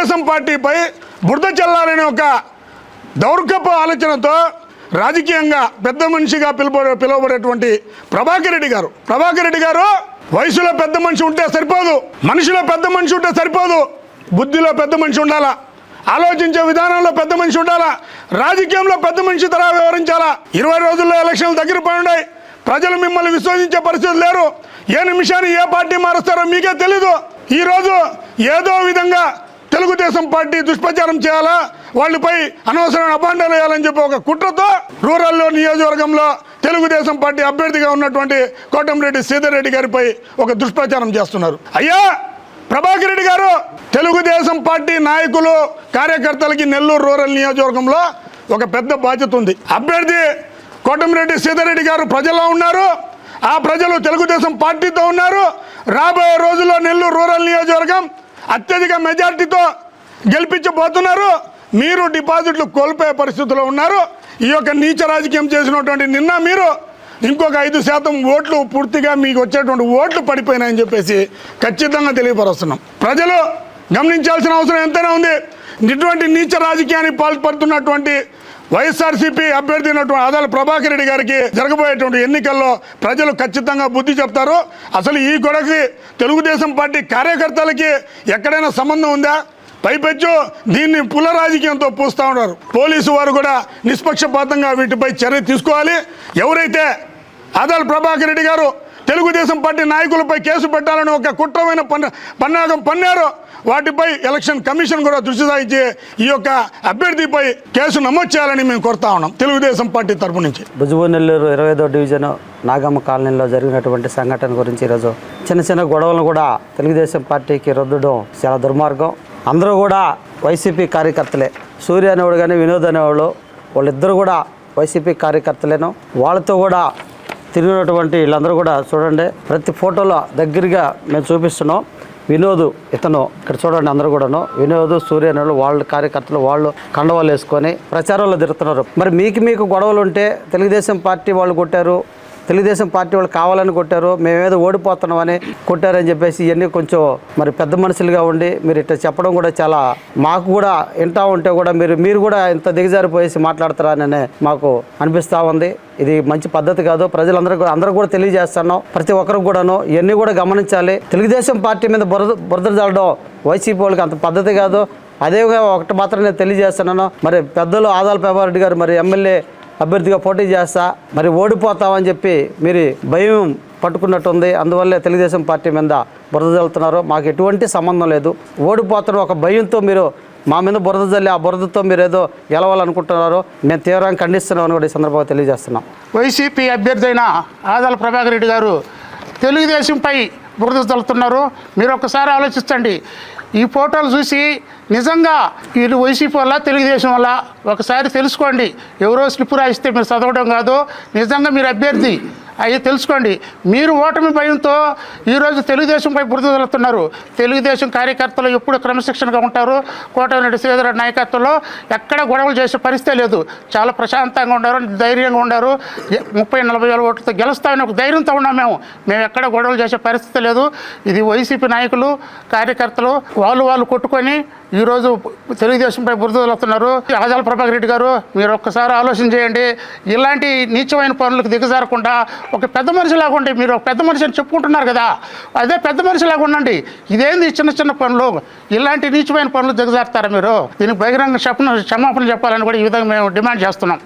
తెలుగుదేశం పార్టీపై బురద చల్లాలనే ఒక దౌర్గపు ఆలోచనతో రాజకీయంగా పెద్ద మనిషిగా పిలువ పిలువబడేటువంటి ప్రభాకర్ రెడ్డి గారు. ప్రభాకర్ రెడ్డి గారు వయసులో పెద్ద మనిషి ఉంటే సరిపోదు. మనిషిలో పెద్ద మనిషి ఉంటే సరిపోదు. బుద్ధిలో పెద్ద మనిషి ఉండాలా? ఆలోచించే విధానంలో పెద్ద మనిషి ఉండాలా? రాజకీయంలో పెద్ద మనిషి తరా వివరించాలా ఇరవై రోజుల్లో ఎలక్షన్లు దగ్గర పడినాయి ప్రజలు మిమ్మల్ని విశ్వసించే పరిస్థితి లేరు. ఏ నిమిషాన్ని ఏ పార్టీ మారుస్తారో మీకే తెలీదు. ఈరోజు ఏదో విధంగా తెలుగుదేశం పార్టీ దుష్ప్రచారం చేయాలా? వాళ్ళపై అనవసరమైన అభాండాలు వేయాలని చెప్పి ఒక కుట్రతో రూరల్లో నియోజకవర్గంలో తెలుగుదేశం పార్టీ అభ్యర్థిగా ఉన్నటువంటి కోటంరెడ్డి శ్రీధర్ రెడ్డి గారిపై ఒక దుష్ప్రచారం చేస్తున్నారు. అయ్యా ప్రభాకర్ రెడ్డి గారు తెలుగుదేశం పార్టీ నాయకులు కార్యకర్తలకి నెల్లూరు రూరల్ నియోజకవర్గంలో ఒక పెద్ద బాధ్యత ఉంది. అభ్యర్థి కోటంరెడ్డి సీతారెడ్డి గారు ప్రజల్లో ఉన్నారు. ఆ ప్రజలు తెలుగుదేశం పార్టీతో ఉన్నారు. రాబోయే రోజుల్లో నెల్లూరు రూరల్ నియోజకవర్గం అత్యధిక మెజార్టీతో గెలిపించబోతున్నారు. మీరు డిపాజిట్లు కోల్పోయే పరిస్థితిలో ఉన్నారు. ఈ యొక్క నీచ రాజకీయం చేసినటువంటి నిన్న మీరు ఇంకొక ఐదు శాతం ఓట్లు పూర్తిగా మీకు వచ్చేటువంటి ఓట్లు పడిపోయినాయని చెప్పేసి ఖచ్చితంగా తెలియపరుస్తున్నాం. ప్రజలు గమనించాల్సిన అవసరం ఎంతైనా ఉంది. ఇటువంటి నీచ రాజకీయానికి పాల్పడుతున్నటువంటి వైఎస్ఆర్సీపీ అభ్యర్థి అయినటువంటి ఆదాల ప్రభాకర్ రెడ్డి గారికి జరగబోయేటువంటి ఎన్నికల్లో ప్రజలు ఖచ్చితంగా బుద్ధి చెప్తారు. అసలు ఈ గొడవకి తెలుగుదేశం పార్టీ కార్యకర్తలకి ఎక్కడైనా సంబంధం ఉందా? పైపెచ్చు దీన్ని పుల రాజకీయంతో పూస్తూ ఉన్నారు. పోలీసు వారు కూడా నిష్పక్షపాతంగా వీటిపై చర్య తీసుకోవాలి. ఎవరైతే అదల్ ప్రభాకర్ రెడ్డి గారు తెలుగుదేశం పార్టీ నాయకులపై కేసు పెట్టాలని ఒక కుట్రమైన పన్న పన్నాగం పన్నారు. వాటిపై ఎలక్షన్ కమిషన్ కూడా దృష్టి సాగించి ఈ యొక్క అభ్యర్థిపై కేసు నమోదు చేయాలని మేము కోరుతా ఉన్నాం. తెలుగుదేశం పార్టీ తరపు నుంచి. భుజబు నెల్లూరు ఇరవై ఐదో డివిజన్ నాగమ్మ కాలనీలో జరిగినటువంటి సంఘటన గురించి ఈరోజు చిన్న చిన్న గొడవలను కూడా తెలుగుదేశం పార్టీకి రుద్దడం చాలా దుర్మార్గం. అందరూ కూడా వైసీపీ కార్యకర్తలే. సూర్య అనేవాడు కానీ వినోద్ అనేవాళ్ళు వాళ్ళిద్దరూ కూడా వైసీపీ కార్యకర్తలేను. వాళ్ళతో కూడా తిరిగినటువంటి వీళ్ళందరూ కూడా చూడండి. ప్రతి ఫోటోలో దగ్గరగా మేము చూపిస్తున్నాం. వినోద్ ఇతను ఇక్కడ చూడండి అందరూ కూడాను. వినోద్ సూర్యనులు వాళ్ళ కార్యకర్తలు వాళ్ళు కండవాళ్ళు వేసుకొని ప్రచారంలో తిరుగుతున్నారు. మరి మీకు మీకు గొడవలు ఉంటే తెలుగుదేశం పార్టీ వాళ్ళు కొట్టారు. తెలుగుదేశం పార్టీ వాళ్ళు కావాలని కొట్టారు మేమేదో ఓడిపోతున్నామని కొట్టారని చెప్పేసి ఇవన్నీ కొంచెం మరి పెద్ద మనుషులుగా ఉండి మీరు ఇట్లా చెప్పడం కూడా చాలా మాకు కూడా వింటా ఉంటే కూడా మీరు మీరు కూడా ఇంత దిగజారిపోయేసి మాట్లాడతారని మాకు అనిపిస్తూ ఉంది. ఇది మంచి పద్ధతి కాదు. ప్రజలందరూ కూడా అందరూ కూడా తెలియజేస్తున్నాం. ప్రతి ఒక్కరికి కూడాను ఇవన్నీ కూడా గమనించాలి. తెలుగుదేశం పార్టీ మీద బురద బురద చల్లడం వైసీపీ వాళ్ళకి అంత పద్ధతి కాదు. అదేవిధంగా ఒకటి మాత్రం నేను తెలియజేస్తున్నాను. మరి పెద్దలు ఆదాల పెబారెడ్డి గారు మరి ఎమ్మెల్యే అభ్యర్థిగా పోటీ చేస్తా మరి ఓడిపోతామని చెప్పి మీరు భయం పట్టుకున్నట్టుంది. అందువల్లే తెలుగుదేశం పార్టీ మీద బురద చల్లుతున్నారు మాకు ఎటువంటి సంబంధం లేదు. ఓడిపోతున్న ఒక భయంతో మీరు మా మీద బురద జల్లి ఆ బురదతో మీరు ఏదో గెలవాలనుకుంటున్నారు. మేము తీవ్రంగా ఖండిస్తున్నామని కూడా ఈ సందర్భంగా తెలియజేస్తున్నాం. వైసీపీ అభ్యర్థి అయిన ఆదాల ప్రభాకర్ రెడ్డి గారు తెలుగుదేశంపై బురద చల్లుతున్నారు మీరు ఒకసారి ఆలోచించండి. ఈ ఫోటోలు చూసి నిజంగా వీళ్ళు వైసీపీ వల్ల తెలుగుదేశం వల్ల ఒకసారి తెలుసుకోండి. ఎవరో స్లిప్ రాయిస్తే మీరు చదవడం కాదు. నిజంగా మీరు అభ్యర్థి. అవి తెలుసుకోండి. మీరు ఓటమి భయంతో ఈరోజు తెలుగుదేశంపై బురదలుతున్నారు తెలుగుదేశం కార్యకర్తలు ఎప్పుడు క్రమశిక్షణగా ఉంటారు? కోటమిరెడ్డి శ్రీధర నాయకత్వంలో ఎక్కడ గొడవలు చేసే పరిస్థితి లేదు. చాలా ప్రశాంతంగా ఉన్నారు ధైర్యంగా ఉన్నారు. ముప్పై నలభై వేల ఓట్లతో గెలుస్తామని ఒక ధైర్యంతో ఉన్నాం మేము. మేము ఎక్కడ గొడవలు చేసే పరిస్థితి లేదు. ఇది వైసీపీ నాయకులు కార్యకర్తలు వాళ్ళు వాళ్ళు కొట్టుకొని ఈరోజు తెలుగుదేశంపై బురద వస్తున్నారు. ఆదాల ప్రభాకర్ రెడ్డి గారు మీరు ఒక్కసారి ఆలోచన చేయండి. ఇలాంటి నీచమైన పనులకు దిగజారకుండా ఒక పెద్ద మనిషిలాగా ఉండి మీరు ఒక పెద్ద మనిషి అని చెప్పుకుంటున్నారు కదా. అదే పెద్ద మనిషిలాగా ఉండండి. ఇదేంది చిన్న చిన్న పనులు? ఇలాంటి నీచమైన పనులు దిగజారుతారా మీరు? దీనికి బహిరంగ క్షమాపణ చెప్పాలని కూడా ఈ విధంగా మేము డిమాండ్ చేస్తున్నాం.